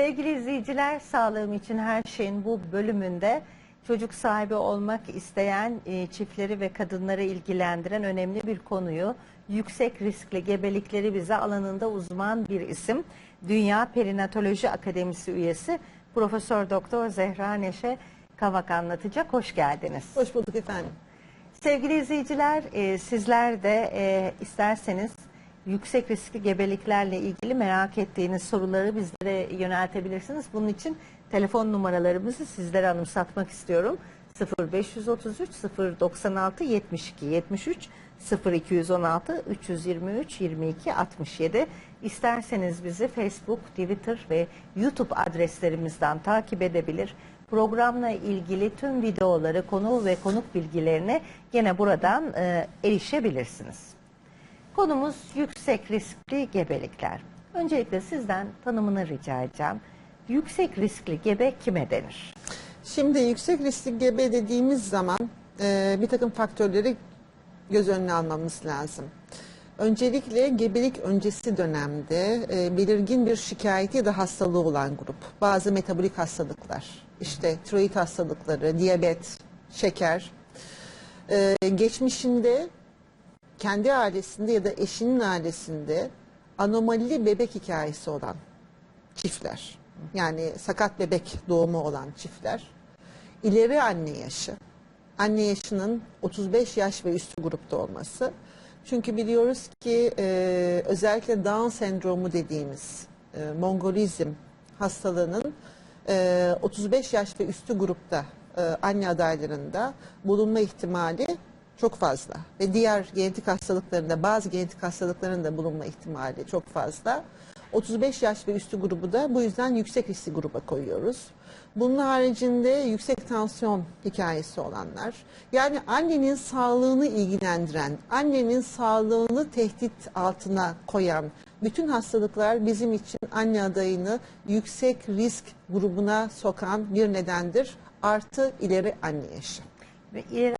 Sevgili izleyiciler, sağlığım için her şeyin bu bölümünde çocuk sahibi olmak isteyen e, çiftleri ve kadınları ilgilendiren önemli bir konuyu yüksek riskli gebelikleri bize alanında uzman bir isim Dünya Perinatoloji Akademisi üyesi Profesör Doktor Zehra Neşe Kavak anlatacak. Hoş geldiniz. Hoş bulduk efendim. Sevgili izleyiciler, e, sizler de e, isterseniz yüksek riskli gebeliklerle ilgili merak ettiğiniz soruları bizlere yöneltebilirsiniz. Bunun için telefon numaralarımızı sizlere anımsatmak istiyorum. 0533 096 72 73 0216 323 22 67 İsterseniz bizi Facebook, Twitter ve YouTube adreslerimizden takip edebilir. Programla ilgili tüm videoları, konu ve konuk bilgilerine yine buradan e, erişebilirsiniz. Konumuz yüksek riskli gebelikler. Öncelikle sizden tanımını rica edeceğim. Yüksek riskli gebe kime denir? Şimdi yüksek riskli gebe dediğimiz zaman e, bir takım faktörleri göz önüne almamız lazım. Öncelikle gebelik öncesi dönemde e, belirgin bir şikayeti ya da hastalığı olan grup. Bazı metabolik hastalıklar, işte tiroid hastalıkları, diyabet, şeker. E, geçmişinde kendi ailesinde ya da eşinin ailesinde anomalili bebek hikayesi olan çiftler. Yani sakat bebek doğumu olan çiftler. ileri anne yaşı. Anne yaşının 35 yaş ve üstü grupta olması. Çünkü biliyoruz ki e, özellikle Down sendromu dediğimiz e, Mongolizm hastalığının e, 35 yaş ve üstü grupta e, anne adaylarında bulunma ihtimali çok fazla. Ve diğer genetik hastalıklarında bazı genetik hastalıkların da bulunma ihtimali çok fazla. 35 yaş ve üstü grubu da bu yüzden yüksek riskli gruba koyuyoruz. Bunun haricinde yüksek tansiyon hikayesi olanlar, yani annenin sağlığını ilgilendiren, annenin sağlığını tehdit altına koyan bütün hastalıklar bizim için anne adayını yüksek risk grubuna sokan bir nedendir. Artı ileri anne yaşı.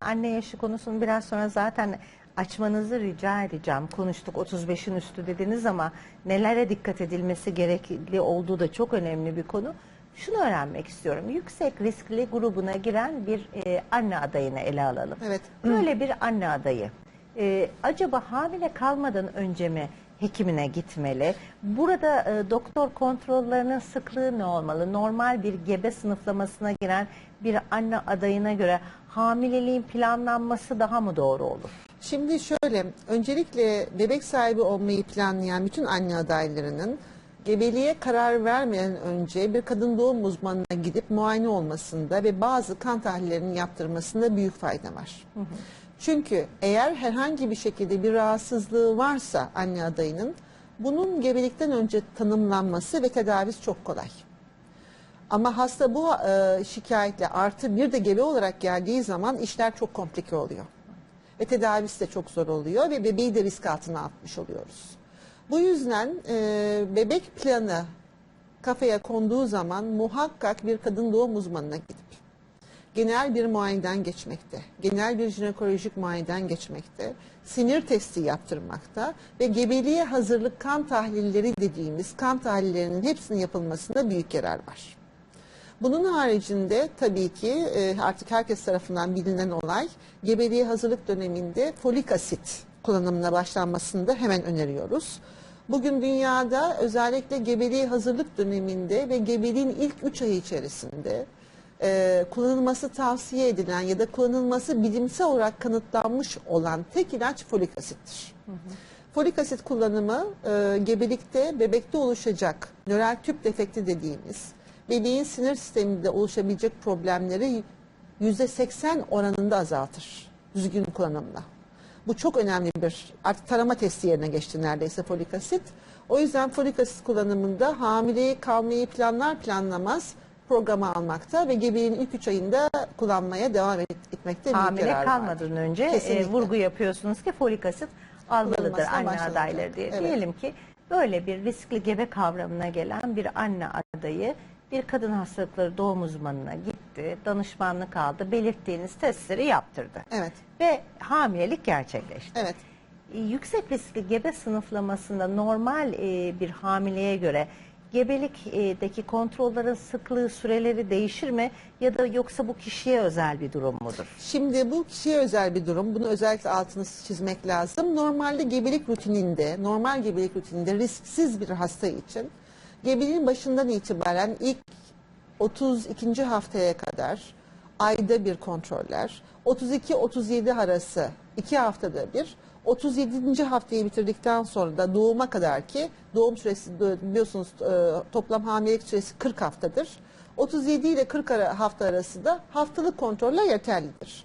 Anne yaşı konusunu biraz sonra zaten açmanızı rica edeceğim. Konuştuk 35'in üstü dediniz ama nelere dikkat edilmesi gerekli olduğu da çok önemli bir konu. Şunu öğrenmek istiyorum. Yüksek riskli grubuna giren bir e, anne adayını ele alalım. Evet. Böyle bir anne adayı. e, acaba hamile kalmadan önce mi hekimine gitmeli? Burada e, doktor kontrollerinin sıklığı ne olmalı? Normal bir gebe sınıflamasına giren bir anne adayına göre hamileliğin planlanması daha mı doğru olur? Şimdi şöyle, öncelikle bebek sahibi olmayı planlayan bütün anne adaylarının gebeliğe karar vermeden önce bir kadın doğum uzmanına gidip muayene olmasında ve bazı kan tahlillerinin yaptırmasında büyük fayda var. Çünkü eğer herhangi bir şekilde bir rahatsızlığı varsa anne adayının bunun gebelikten önce tanımlanması ve tedavisi çok kolay. Ama hasta bu e, şikayetle artı bir de gebe olarak geldiği zaman işler çok komplike oluyor. Ve tedavisi de çok zor oluyor ve bebeği de risk altına atmış oluyoruz. Bu yüzden e, bebek planı kafaya konduğu zaman muhakkak bir kadın doğum uzmanına gidip genel bir muayeneden geçmekte, genel bir jinekolojik muayeneden geçmekte, sinir testi yaptırmakta ve gebeliğe hazırlık kan tahlilleri dediğimiz kan tahlillerinin hepsinin yapılmasında büyük yarar var. Bunun haricinde tabii ki e, artık herkes tarafından bilinen olay gebeliğe hazırlık döneminde folik asit kullanımına başlanmasını hemen öneriyoruz. Bugün dünyada özellikle gebeliğe hazırlık döneminde ve gebeliğin ilk 3 ayı içerisinde e, kullanılması tavsiye edilen ya da kullanılması bilimsel olarak kanıtlanmış olan tek ilaç folik asittir. Folik asit kullanımı e, gebelikte bebekte oluşacak nöral tüp defekti dediğimiz bebeğin sinir sisteminde oluşabilecek problemleri %80 oranında azaltır düzgün kullanımla. Bu çok önemli bir artık tarama testi yerine geçti neredeyse folik asit. O yüzden folik asit kullanımında hamileyi kalmayı planlar planlamaz programa almakta ve gebeliğin ilk 3 ayında kullanmaya devam et- etmekte büyük Hamile yarar kalmadan vardır. önce e, vurgu yapıyorsunuz ki folik asit almalıdır anne başlanacak. adayları diye. Evet. Diyelim ki böyle bir riskli gebe kavramına gelen bir anne adayı bir kadın hastalıkları doğum uzmanına gitti, danışmanlık aldı, belirttiğiniz testleri yaptırdı. Evet. Ve hamilelik gerçekleşti. Evet. E, Yüksek riskli gebe sınıflamasında normal e, bir hamileye göre gebelikteki kontrollerin sıklığı, süreleri değişir mi? Ya da yoksa bu kişiye özel bir durum mudur? Şimdi bu kişiye özel bir durum. Bunu özellikle altını çizmek lazım. Normalde gebelik rutininde, normal gebelik rutininde risksiz bir hasta için gebeliğin başından itibaren ilk 32. haftaya kadar ayda bir kontroller, 32-37 arası 2 haftada bir, 37. haftayı bitirdikten sonra da doğuma kadar ki doğum süresi biliyorsunuz e, toplam hamilelik süresi 40 haftadır. 37 ile 40 ara- hafta arası da haftalık kontroller yeterlidir.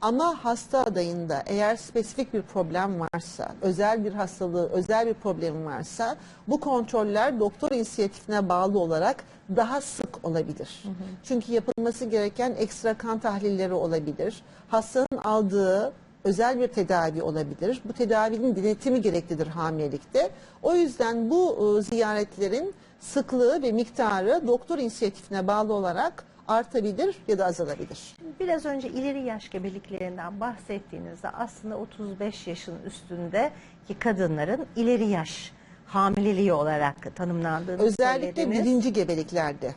Ama hasta adayında eğer spesifik bir problem varsa, özel bir hastalığı, özel bir problemi varsa bu kontroller doktor inisiyatifine bağlı olarak daha sık olabilir. Çünkü yapılması gereken ekstra kan tahlilleri olabilir. Hastanın aldığı özel bir tedavi olabilir. Bu tedavinin denetimi gereklidir hamilelikte. O yüzden bu e, ziyaretlerin sıklığı ve miktarı doktor inisiyatifine bağlı olarak artabilir ya da azalabilir. Biraz önce ileri yaş gebeliklerinden bahsettiğinizde aslında 35 yaşın üstündeki kadınların ileri yaş hamileliği olarak tanımlandığını Özellikle söylediniz. birinci gebeliklerde.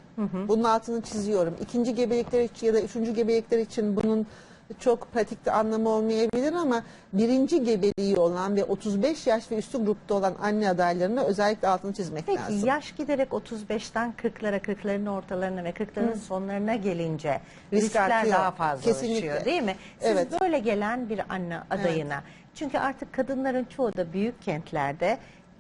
Bunun altını çiziyorum. İkinci gebelikler için ya da üçüncü gebelikler için bunun çok pratikte anlamı olmayabilir ama birinci gebeliği olan ve 35 yaş ve üstü grupta olan anne adaylarına özellikle altını çizmek Peki lazım. yaş giderek 35'ten 40'lara, 40'ların ortalarına ve 40'ların sonlarına gelince Risk riskler artıyor. daha fazla Kesinlikle. değil mi? Siz Evet. böyle gelen bir anne adayına çünkü artık kadınların çoğu da büyük kentlerde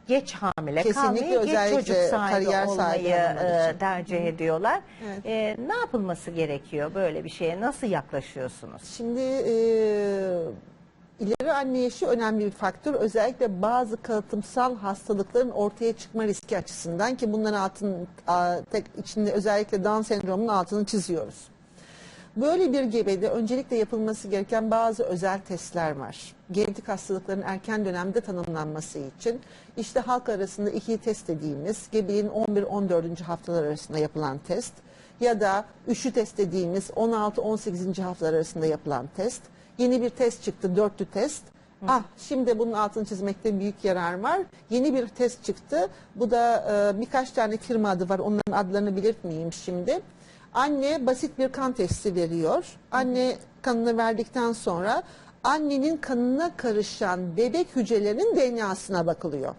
geç hamile Kesinlikle, kalmayı, geç özellikle çocuk sahibi kariyer sahibi olmayı hanımlar e, için. tercih ediyorlar. Evet. E, ne yapılması gerekiyor böyle bir şeye? Nasıl yaklaşıyorsunuz? Şimdi e, ileri anne yaşı önemli bir faktör. Özellikle bazı kalıtımsal hastalıkların ortaya çıkma riski açısından ki bunların altın a, tek içinde özellikle Down sendromunun altını çiziyoruz. Böyle bir gebede öncelikle yapılması gereken bazı özel testler var. Genetik hastalıkların erken dönemde tanımlanması için işte halk arasında iki test dediğimiz gebeliğin 11-14. haftalar arasında yapılan test ya da üçlü test dediğimiz 16-18. haftalar arasında yapılan test. Yeni bir test çıktı, dörtlü test. Ah, şimdi bunun altını çizmekte büyük yarar var. Yeni bir test çıktı. Bu da e, birkaç tane firma adı var. Onların adlarını belirtmeyeyim şimdi. Anne basit bir kan testi veriyor. Anne kanını verdikten sonra annenin kanına karışan bebek hücrelerinin DNA'sına bakılıyor.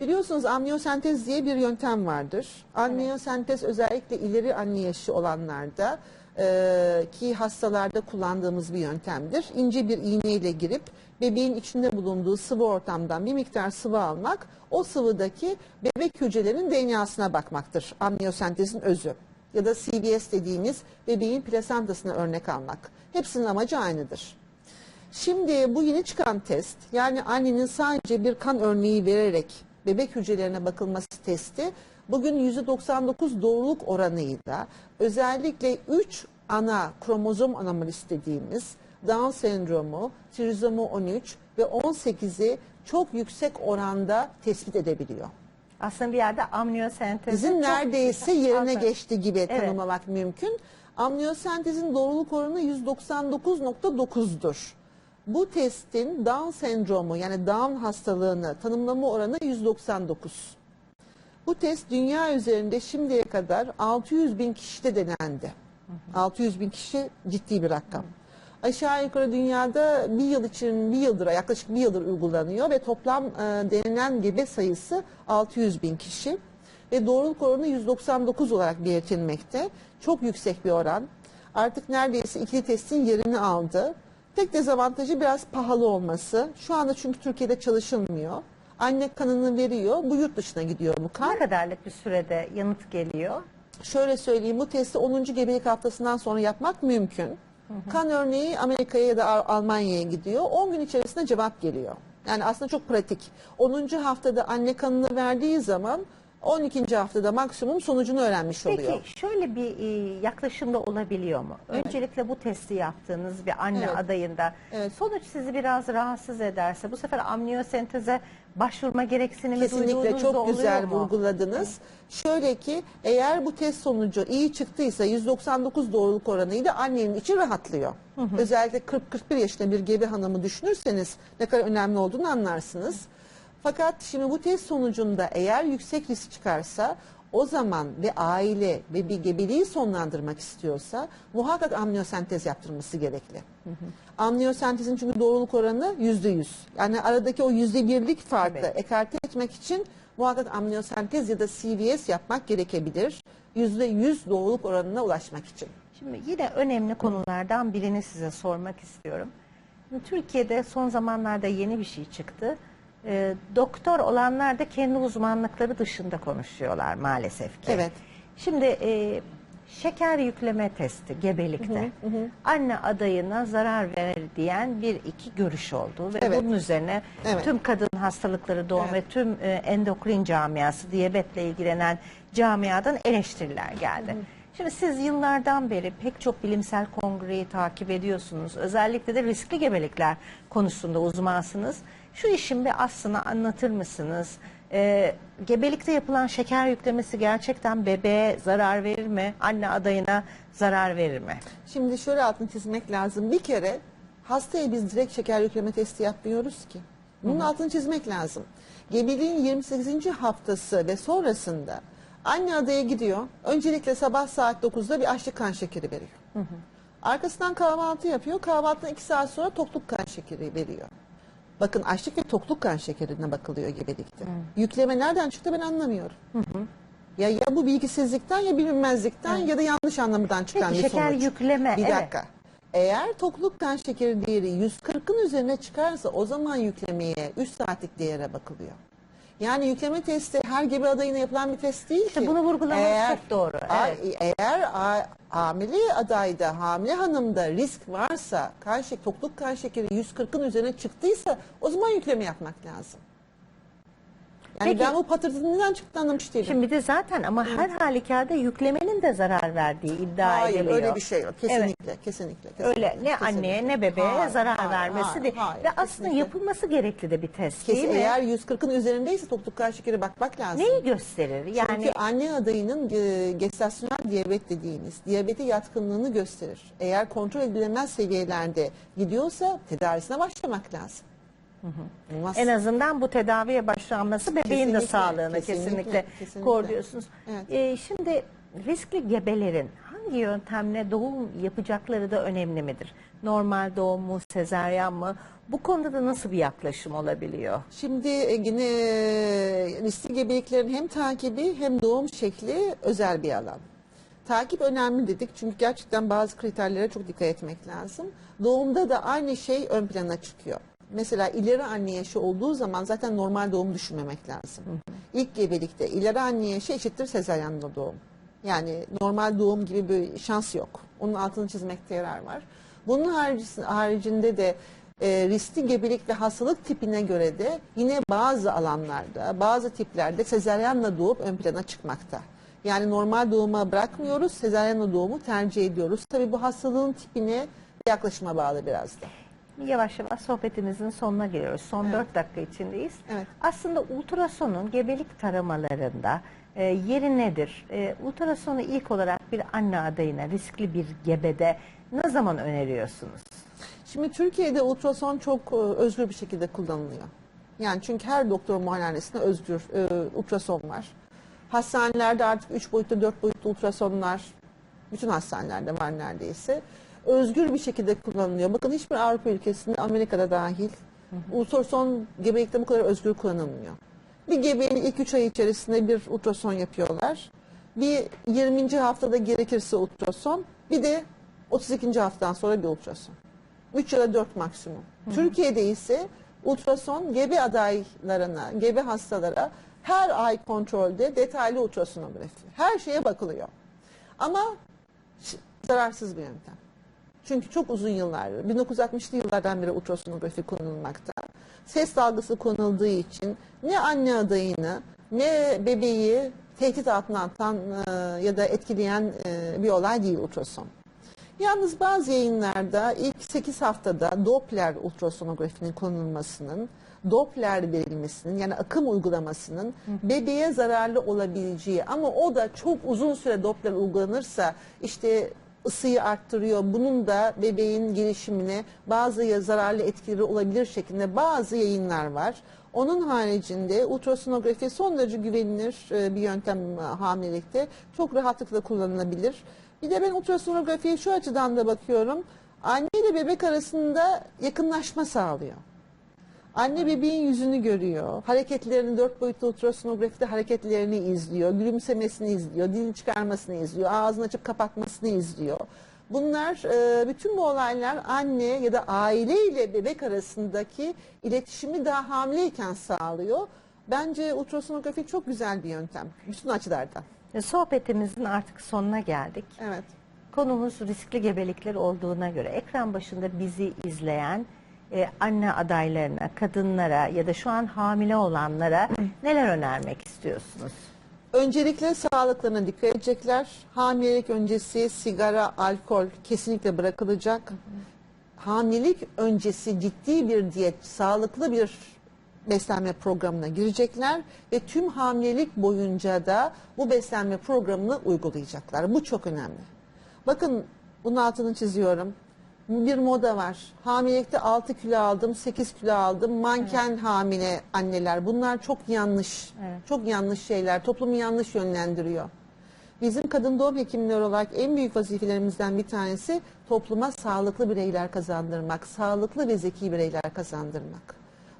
Biliyorsunuz amniyosentez diye bir yöntem vardır. Amniyosentez özellikle ileri anne yaşı olanlarda e, ki hastalarda kullandığımız bir yöntemdir. İnce bir iğneyle girip bebeğin içinde bulunduğu sıvı ortamdan bir miktar sıvı almak, o sıvıdaki bebek hücrelerinin DNA'sına bakmaktır. Amniyosentezin özü ya da CBS dediğimiz bebeğin plasentasına örnek almak. Hepsinin amacı aynıdır. Şimdi bu yeni çıkan test yani annenin sadece bir kan örneği vererek bebek hücrelerine bakılması testi bugün %99 doğruluk oranıyla özellikle 3 ana kromozom anomalisi dediğimiz Down sendromu, trizomi 13 ve 18'i çok yüksek oranda tespit edebiliyor. Aslında bir yerde amniyosentezi Bizim neredeyse yerine Aslında- geçti gibi Evet. tanımlamak mümkün. Amniyosentezin doğruluk oranı 199.9'dur. Bu testin Down sendromu yani Down hastalığını tanımlama oranı 199. Bu test dünya üzerinde şimdiye kadar 600 bin kişide denendi. 600 bin kişi ciddi bir rakam. Aşağı yukarı dünyada bir yıl için bir yıldır yaklaşık bir yıldır uygulanıyor ve toplam e, denenen gebe sayısı 600 bin kişi ve doğruluk oranı 199 olarak belirtilmekte. Çok yüksek bir oran. Artık neredeyse ikili testin yerini aldı. Tek dezavantajı biraz pahalı olması. Şu anda çünkü Türkiye'de çalışılmıyor. Anne kanını veriyor. Bu yurt dışına gidiyor bu kan. Ne kadarlık bir sürede yanıt geliyor? Şöyle söyleyeyim bu testi 10. gebelik haftasından sonra yapmak mümkün. Kan örneği Amerika'ya ya da Al- Almanya'ya gidiyor. 10 gün içerisinde cevap geliyor. Yani aslında çok pratik. 10. haftada anne kanını verdiği zaman 12. haftada maksimum sonucunu öğrenmiş oluyor. Peki şöyle bir e, yaklaşımda olabiliyor mu? Öncelikle bu testi yaptığınız bir anne Evet. adayında Evet. sonuç sizi biraz rahatsız ederse bu sefer amniyosenteze başvurma gereksinimi Kesinlikle duyduğunuzda çok güzel mu? vurguladınız. Şöyle ki eğer bu test sonucu iyi çıktıysa 199 doğruluk oranıyla annenin içi rahatlıyor. Özellikle 40-41 yaşında bir gebe hanımı düşünürseniz ne kadar önemli olduğunu anlarsınız. Fakat şimdi bu test sonucunda eğer yüksek risk çıkarsa o zaman ve aile ve bir gebeliği sonlandırmak istiyorsa muhakkak amniyosentez yaptırması gerekli. Amniyosentezin çünkü doğruluk oranı yüzde yüz. Yani aradaki o yüzde birlik farkı Evet. ekarte etmek için muhakkak amniyosentez ya da CVS yapmak gerekebilir. Yüzde yüz doğruluk oranına ulaşmak için. Şimdi yine önemli konulardan birini size sormak istiyorum. Türkiye'de son zamanlarda yeni bir şey çıktı. Ee, doktor olanlar da kendi uzmanlıkları dışında konuşuyorlar maalesef ki. Evet. Şimdi e, şeker yükleme testi gebelikte anne adayına zarar verir diyen bir iki görüş oldu ve Evet. bunun üzerine Evet. tüm kadın hastalıkları doğum Evet. ve tüm e, endokrin camiası diyabetle ilgilenen camiadan eleştiriler geldi. Şimdi siz yıllardan beri pek çok bilimsel kongreyi takip ediyorsunuz. Özellikle de riskli gebelikler konusunda uzmansınız. Şu işin bir aslını anlatır mısınız? Ee, gebelikte yapılan şeker yüklemesi gerçekten bebeğe zarar verir mi? Anne adayına zarar verir mi? Şimdi şöyle altını çizmek lazım. Bir kere hastaya biz direkt şeker yükleme testi yapmıyoruz ki. Bunun altını çizmek lazım. Gebeliğin 28. haftası ve sonrasında anne adaya gidiyor. Öncelikle sabah saat 9'da bir açlık kan şekeri veriyor. Arkasından kahvaltı yapıyor. Kahvaltıdan 2 saat sonra tokluk kan şekeri veriyor. Bakın açlık ve tokluk kan şekerine bakılıyor gebelikte. Yükleme nereden çıktı ben anlamıyorum. Ya ya bu bilgisizlikten ya bilinmezlikten ya da yanlış anlamından çıkan Peki, bir şeker sonuç. yükleme, Bir evet. dakika. Eğer tokluk kan şekeri değeri 140'ın üzerine çıkarsa o zaman yüklemeye 3 saatlik değere bakılıyor. Yani yükleme testi her gebe adayına yapılan bir test değil İşte ki. bunu vurgulamanız çok doğru, A- evet. Eğer a- hamile adayda, hamile hanımda risk varsa, kan şek tokluk kan şekeri 140'ın üzerine çıktıysa o zaman yükleme yapmak lazım. Yani Peki. ben bu patırtının neden çıktığını anlamış değilim. Şimdi de zaten ama her halükarda yüklemenin de zarar verdiği iddia Hayır ediliyor. öyle bir şey yok. Kesinlikle, kesinlikle, kesinlikle. Öyle ne kesinlikle. anneye ne bebeğe Hayır, zarar hayır, vermesi hayır, değil. hayır, Ve aslında kesinlikle. yapılması gerekli de bir test Kesin, değil mi? eğer 140'ın üzerindeyse tokluk kan şekeri bakmak lazım. Neyi gösterir? Yani Çünkü anne adayının e, gestasyonel diyabet dediğimiz diyabete yatkınlığını gösterir. Eğer kontrol edilemez seviyelerde gidiyorsa tedavisine başlamak lazım. Olmaz. en azından bu tedaviye başlanması bebeğin de Kesinlikle, sağlığını kesinlikle, kesinlikle, kesinlikle. koruyorsunuz. Evet. Ee, şimdi riskli gebelerin hangi yöntemle doğum yapacakları da önemli midir? Normal doğum mu, sezaryen mı? Bu konuda da nasıl bir yaklaşım olabiliyor? Şimdi e, yine e, riskli gebeliklerin hem takibi hem doğum şekli özel bir alan. Takip önemli dedik çünkü gerçekten bazı kriterlere çok dikkat etmek lazım. Doğumda da aynı şey ön plana çıkıyor. Mesela ileri anne yaşı olduğu zaman zaten normal doğum düşünmemek lazım. İlk gebelikte ileri anne yaşı eşittir sezaryenle doğum. Yani normal doğum gibi bir şans yok. Onun altını çizmekte yarar var. Bunun harici- haricinde de e, riskli gebelik ve hastalık tipine göre de yine bazı alanlarda, bazı tiplerde sezaryenle doğup ön plana çıkmakta. Yani normal doğuma bırakmıyoruz, sezaryenle doğumu tercih ediyoruz. Tabii bu hastalığın tipine yaklaşıma bağlı biraz da. Yavaş yavaş sohbetimizin sonuna geliyoruz. Son Evet. 4 dakika içindeyiz. Evet. Aslında ultrasonun gebelik taramalarında e, yeri nedir? E, ultrasonu ilk olarak bir anne adayına riskli bir gebede ne zaman öneriyorsunuz? Şimdi Türkiye'de ultrason çok e, özgür bir şekilde kullanılıyor. Yani çünkü her doktor muayenehanesinde özgür e, ultrason var. Hastanelerde artık 3 boyutlu 4 boyutlu ultrasonlar bütün hastanelerde var neredeyse. Özgür bir şekilde kullanılıyor. Bakın hiçbir Avrupa ülkesinde Amerika'da dahil ultrason gebelikte bu kadar özgür kullanılmıyor. Bir gebeğin ilk 3 ay içerisinde bir ultrason yapıyorlar. Bir 20. haftada gerekirse ultrason, bir de 32. haftadan sonra bir ultrason. 3 ya da 4 maksimum. Türkiye'de ise ultrason gebe adaylarına, gebe hastalara her ay kontrolde detaylı ultrasonografi. Her şeye bakılıyor. Ama zararsız bir yöntem. Çünkü çok uzun yıllardır, 1960'lı yıllardan beri ultrasonografi kullanılmakta. Ses dalgası konulduğu için ne anne adayını ne bebeği tehdit altına atan e, ya da etkileyen e, bir olay değil ultrason. Yalnız bazı yayınlarda ilk 8 haftada Doppler ultrasonografinin kullanılmasının, Doppler verilmesinin yani akım uygulamasının bebeğe zararlı olabileceği ama o da çok uzun süre Doppler uygulanırsa işte ısıyı arttırıyor. Bunun da bebeğin gelişimine bazı zararlı etkileri olabilir şeklinde bazı yayınlar var. Onun haricinde ultrasonografi son derece güvenilir e, bir yöntem e, hamilelikte. Çok rahatlıkla kullanılabilir. Bir de ben ultrasonografiye şu açıdan da bakıyorum. Anne ile bebek arasında yakınlaşma sağlıyor. Anne bebeğin yüzünü görüyor. Hareketlerini dört boyutlu ultrasonografide hareketlerini izliyor. Gülümsemesini izliyor. Dilini çıkarmasını izliyor. Ağzını açıp kapatmasını izliyor. Bunlar e, bütün bu olaylar anne ya da aile ile bebek arasındaki iletişimi daha hamileyken sağlıyor. Bence ultrasonografi çok güzel bir yöntem. Bütün açılardan. Sohbetimizin artık sonuna geldik. Evet. Konumuz riskli gebelikler olduğuna göre ekran başında bizi izleyen e, anne adaylarına, kadınlara ya da şu an hamile olanlara neler önermek istiyorsunuz? Öncelikle sağlıklarına dikkat edecekler. Hamilelik öncesi sigara, alkol kesinlikle bırakılacak. Hamilelik öncesi ciddi bir diyet, sağlıklı bir beslenme programına girecekler ve tüm hamilelik boyunca da bu beslenme programını uygulayacaklar. Bu çok önemli. Bakın bunun altını çiziyorum. Bir moda var. Hamilelikte 6 kilo aldım, 8 kilo aldım. Manken hamile anneler. Bunlar çok yanlış. Evet. Çok yanlış şeyler. Toplumu yanlış yönlendiriyor. Bizim kadın doğum hekimleri olarak en büyük vazifelerimizden bir tanesi topluma sağlıklı bireyler kazandırmak, sağlıklı ve zeki bireyler kazandırmak.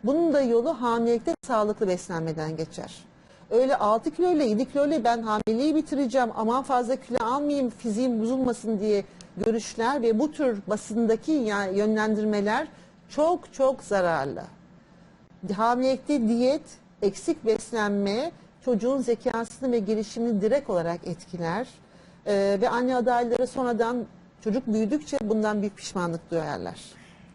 Bunun da yolu hamilelikte sağlıklı beslenmeden geçer. Öyle 6 kilo ile 7 kilo ile ben hamileliği bitireceğim aman fazla kilo almayayım fiziğim bozulmasın diye görüşler ve bu tür basındaki yönlendirmeler çok çok zararlı. Hamilelikte diyet, eksik beslenme çocuğun zekasını ve gelişimini direkt olarak etkiler. Ee, ve anne adayları sonradan çocuk büyüdükçe bundan büyük pişmanlık duyarlar.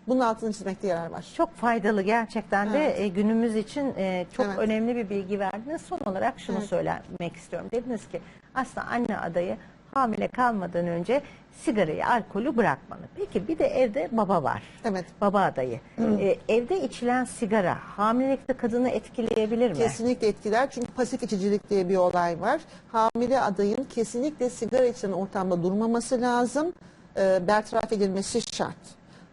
Bunun altını çizmekte yarar var. Çok faydalı gerçekten de Evet. e, günümüz için e, çok Evet. önemli bir bilgi verdiniz. Son olarak şunu Evet. söylemek istiyorum. Dediniz ki aslında anne adayı hamile kalmadan önce sigarayı, alkolü bırakmalı. Peki bir de evde baba var. Evet. Baba adayı. E, evde içilen sigara hamilelikte kadını etkileyebilir mi? Kesinlikle etkiler çünkü pasif içicilik diye bir olay var. Hamile adayın kesinlikle sigara içen ortamda durmaması lazım. E, bertaraf edilmesi şart.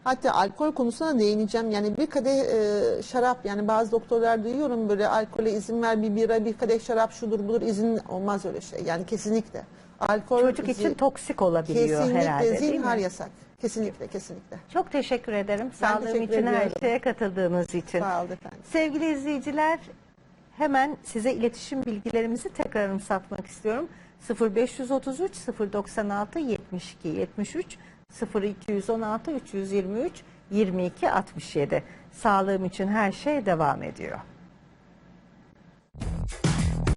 Hatta alkol konusuna değineceğim. Yani bir kadeh e, şarap yani bazı doktorlar duyuyorum böyle alkole izin ver bir bira bir kadeh şarap şudur budur izin olmaz öyle şey. Yani kesinlikle. Alkol Çocuk için toksik olabiliyor kesinlikle herhalde değil zinhar yasak. Kesinlikle kesinlikle. Çok teşekkür ederim. Sağlığım teşekkür için her ediyorum. şeye katıldığınız için. Sağ olun efendim. Sevgili izleyiciler hemen size iletişim bilgilerimizi tekrar anımsatmak istiyorum. 0533 096 72 73 0216 323 22 67 Sağlığım için her şey devam ediyor.